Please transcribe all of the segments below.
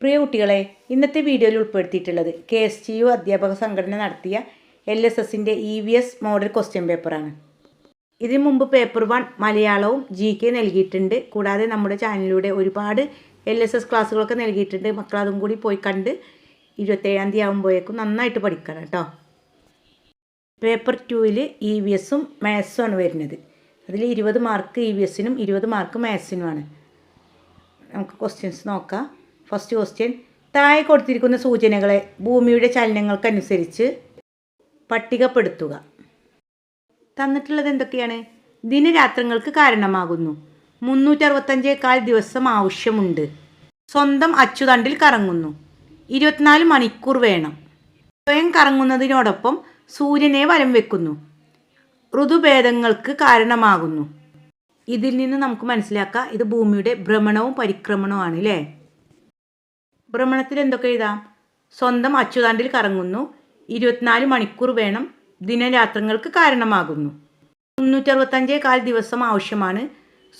പ്രിയ കുട്ടികളെ ഇന്നത്തെ വീഡിയോയിൽ ഉൾപ്പെടുത്തിയിട്ടുള്ളത് കെ എസ് ടി യു അധ്യാപക സംഘടന നടത്തിയ എൽ എസ് എസിന്റെ E V S model question പേപ്പറാണ് ഇതിനു മുമ്പ് പേപ്പർ വൺ മലയാളവും ജി കെ നൽകിയിട്ടുണ്ട്. കൂടാതെ നമ്മുടെ ചാനലിലൂടെ ഒരുപാട് എൽ എസ് എസ് ക്ലാസ്സുകളൊക്കെ നൽകിയിട്ടുണ്ട്. മക്കൾ അതും കൂടി പോയി കണ്ട് ഇരുപത്തേഴാം തീയതി ആകുമ്പോഴേക്കും നന്നായിട്ട് പഠിക്കണം കേട്ടോ. പേപ്പർ ടുവിൽ ഇ വി എസും മാത്സും ആണ് വരുന്നത്. അതിൽ ഇരുപത് മാർക്ക് ഇ വി എസിനും ഇരുപത് മാർക്ക് മാത്സിനുമാണ് നമുക്ക് ക്വസ്റ്റ്യൻസ് നോക്കാം. ഫസ്റ്റ് ക്വസ്റ്റ്യൻ താഴെ കൊടുത്തിരിക്കുന്ന സൂചനകളെ ഭൂമിയുടെ ചലനങ്ങൾക്കനുസരിച്ച് പട്ടികപ്പെടുത്തുക. തന്നിട്ടുള്ളത് എന്തൊക്കെയാണ്? ദിനരാത്രങ്ങൾക്ക് കാരണമാകുന്നു. മുന്നൂറ്ററുപത്തഞ്ചേക്കാൽ ദിവസം ആവശ്യമുണ്ട്. സ്വന്തം അച്ചുതണ്ടിൽ കറങ്ങുന്നു. ഇരുപത്തിനാല് മണിക്കൂർ വേണം. സ്വയം കറങ്ങുന്നതിനോടൊപ്പം സൂര്യനെ വലം വെക്കുന്നു. ഋതുഭേദങ്ങൾക്ക് കാരണമാകുന്നു. ഇതിൽ നിന്ന് നമുക്ക് മനസ്സിലാക്കാം. ഇത് ഭൂമിയുടെ ഭ്രമണവും പരിക്രമണവുമാണ് അല്ലേ? ഭ്രമണത്തിൽ എന്തൊക്കെ എഴുതാം? സ്വന്തം അച്ചുതാണ്ടിൽ കറങ്ങുന്നു. ഇരുപത്തിനാല് മണിക്കൂർ വേണം ദിനരാത്രങ്ങൾക്ക് കാരണമാകുന്നു. മുന്നൂറ്ററുപത്തഞ്ചേ കാൽ ദിവസം ആവശ്യമാണ്.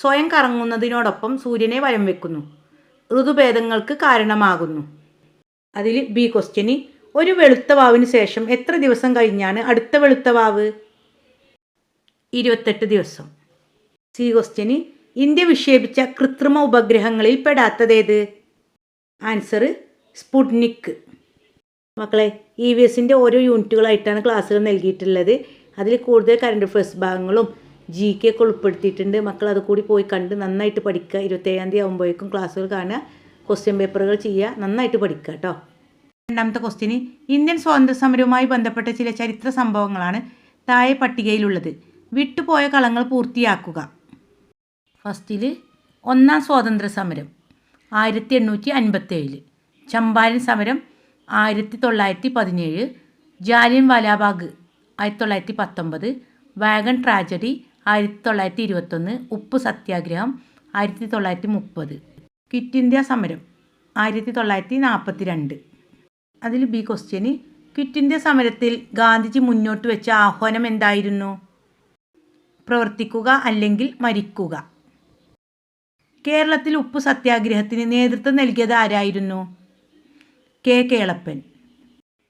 സ്വയം കറങ്ങുന്നതിനോടൊപ്പം സൂര്യനെ വരം വെക്കുന്നു. ഋതുഭേദങ്ങൾക്ക് കാരണമാകുന്നു. അതിൽ ബി ക്വസ്റ്റ്യന് ഒരു വെളുത്ത വാവിന് ശേഷം എത്ര ദിവസം കഴിഞ്ഞാണ് അടുത്ത വെളുത്ത വാവ്? ഇരുപത്തെട്ട് ദിവസം. സി ക്വസ്റ്റ്യന് ഇന്ത്യ വിക്ഷേപിച്ച കൃത്രിമ ഉപഗ്രഹങ്ങളിൽ പെടാത്തതേത് ആൻസർ സ്പുട്നിക് മക്കളെ ഇ വി എസിന്റെ ഓരോ യൂണിറ്റുകളായിട്ടാണ് ക്ലാസ്സുകൾ നൽകിയിട്ടുള്ളത്. അതിൽ കൂടുതൽ കറണ്ട് അഫയേഴ്സ് ഭാഗങ്ങളും ജി കെ ഒക്കെ ഉൾപ്പെടുത്തിയിട്ടുണ്ട്. മക്കൾ അത് കൂടി പോയി കണ്ട് നന്നായിട്ട് പഠിക്കുക. ഇരുപത്തേഴാം തീയതി ആകുമ്പോഴേക്കും ക്ലാസ്സുകൾ കാണുക. ക്വസ്റ്റ്യൻ പേപ്പറുകൾ ചെയ്യുക. നന്നായിട്ട് പഠിക്കുക കേട്ടോ. രണ്ടാമത്തെ ക്വസ്റ്റ്യന് ഇന്ത്യൻ സ്വാതന്ത്ര്യ സമരവുമായി ബന്ധപ്പെട്ട ചില ചരിത്ര സംഭവങ്ങളാണ് താഴെ പട്ടികയിലുള്ളത്. വിട്ടുപോയ കളങ്ങൾ പൂർത്തിയാക്കുക. ഫസ്റ്റിൽ ഒന്നാം സ്വാതന്ത്ര്യ സമരം ആയിരത്തി എണ്ണൂറ്റി അൻപത്തേഴിൽ ചമ്പാരൻ സമരം ആയിരത്തി തൊള്ളായിരത്തി പതിനേഴ് ജാലിയൻ വാലാബാഗ് ആയിരത്തി തൊള്ളായിരത്തി പത്തൊമ്പത് വാഗൺ ട്രാജഡി ആയിരത്തി തൊള്ളായിരത്തി ഇരുപത്തൊന്ന് ഉപ്പ് സത്യാഗ്രഹം ആയിരത്തി തൊള്ളായിരത്തി മുപ്പത് ക്വിറ്റ് ഇന്ത്യ സമരം ആയിരത്തി തൊള്ളായിരത്തി നാൽപ്പത്തി രണ്ട് അതിൽ ബി ക്വസ്റ്റ്യന് ക്വിറ്റ് ഇന്ത്യ സമരത്തിൽ ഗാന്ധിജി മുന്നോട്ട് വെച്ച ആഹ്വാനം എന്തായിരുന്നു? പ്രവർത്തിക്കുക അല്ലെങ്കിൽ മരിക്കുക. കേരളത്തിൽ ഉപ്പ് സത്യാഗ്രഹത്തിന് നേതൃത്വം നൽകിയത് ആരായിരുന്നു? കെ. കേളപ്പൻ.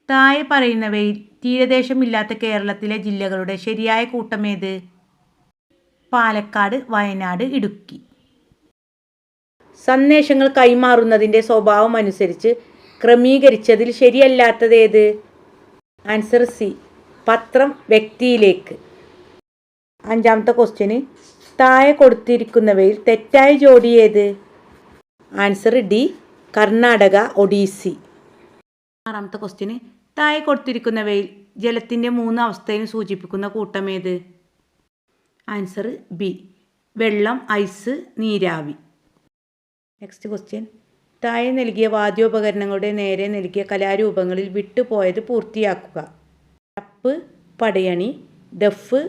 താഴെ പറയുന്നവയിൽ തീരദേശമില്ലാത്ത കേരളത്തിലെ ജില്ലകളുടെ ശരിയായ കൂട്ടമേത് പാലക്കാട് വയനാട് ഇടുക്കി. സന്ദേശങ്ങൾ കൈമാറുന്നതിന്റെ സ്വഭാവം അനുസരിച്ച് ക്രമീകരിച്ചതിൽ ശരിയല്ലാത്തതേത് ആൻസർ സി. പത്രം വ്യക്തിയിലേക്ക്. അഞ്ചാമത്തെ ക്വസ്റ്റ്യന് താഴെ കൊടുത്തിരിക്കുന്നവയിൽ തെറ്റായ ജോഡി ഏത്? Answer D Karnataka Odissi. ആറാമത്തെ ക്വസ്റ്റ്യന് താഴെ കൊടുത്തിരിക്കുന്നവയിൽ ജലത്തിന്റെ മൂന്ന് അവസ്ഥയും സൂചിപ്പിക്കുന്ന കൂട്ടം ഏത്? ആൻസർ ബി വെള്ളം ഐസ് നീരാവി. നെക്സ്റ്റ് ക്വസ്റ്റ്യൻ താഴെ നൽകിയ വാദ്യോപകരണങ്ങളുടെ നേരെ നൽകിയ കലാരൂപങ്ങളിൽ വിട്ടുപോയത് പൂർത്തിയാക്കുക. ടപ്പ് പടയണി ദഫ്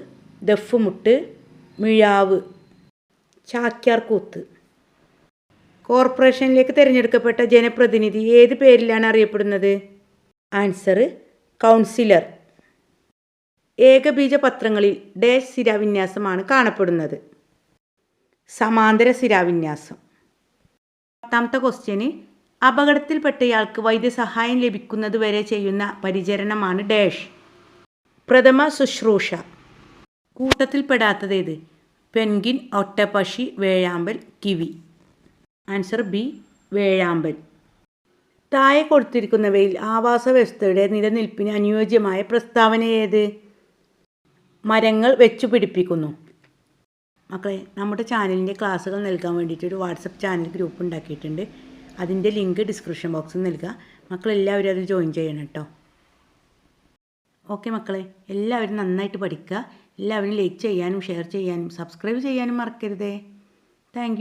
ദഫ്മുട്ട് മിഴാവ് ചാക്യാർകൂത്ത് കോർപ്പറേഷനിലേക്ക് തിരഞ്ഞെടുക്കപ്പെട്ട ജനപ്രതിനിധി ഏത് പേരിലാണ് അറിയപ്പെടുന്നത്? Answer councillor. ഏകബീജ പത്രങ്ങളിൽ ഡാഷ് ശിരാവിന്യാസമാണ് കാണപ്പെടുന്നത്. സമാന്തര ശിരാവിന്യാസം പത്താമത്തെ ക്വസ്റ്റ്യന് അപകടത്തിൽപ്പെട്ടയാൾക്ക് വൈദ്യസഹായം ലഭിക്കുന്നതുവരെ ചെയ്യുന്ന പരിചരണമാണ് ഡാഷ്. പ്രഥമ ശുശ്രൂഷ. കൂട്ടത്തിൽപ്പെടാത്തതേത്? പെൻഗിൻ ഒട്ടപ്പക്ഷി വേഴാമ്പൽ കിവി. ആൻസർ ബി വേഴാമ്പൽ. താഴെ കൊടുത്തിരിക്കുന്നവയിൽ ആവാസ വ്യവസ്ഥയുടെ നിലനിൽപ്പിന് അനുയോജ്യമായ പ്രസ്താവന ഏത്? മരങ്ങൾ വെച്ചു പിടിപ്പിക്കുന്നു. മക്കളെ നമ്മുടെ ചാനലിന്റെ ക്ലാസ്സുകൾ നൽകാൻ വേണ്ടിയിട്ട് ഒരു വാട്സപ്പ് ചാനൽ ഗ്രൂപ്പ് ഉണ്ടാക്കിയിട്ടുണ്ട്. അതിന്റെ ലിങ്ക് ഡിസ്ക്രിപ്ഷൻ ബോക്സിൽ നൽകുക മക്കളെല്ലാവരും അത് ജോയിൻ ചെയ്യണം കേട്ടോ. ഓക്കെ മക്കളെ എല്ലാവരും നന്നായിട്ട് പഠിക്കുക. എല്ലാവരും ലൈക്ക് ചെയ്യാനും ഷെയർ ചെയ്യാനും സബ്സ്ക്രൈബ് ചെയ്യാനും മറക്കരുതേ. താങ്ക്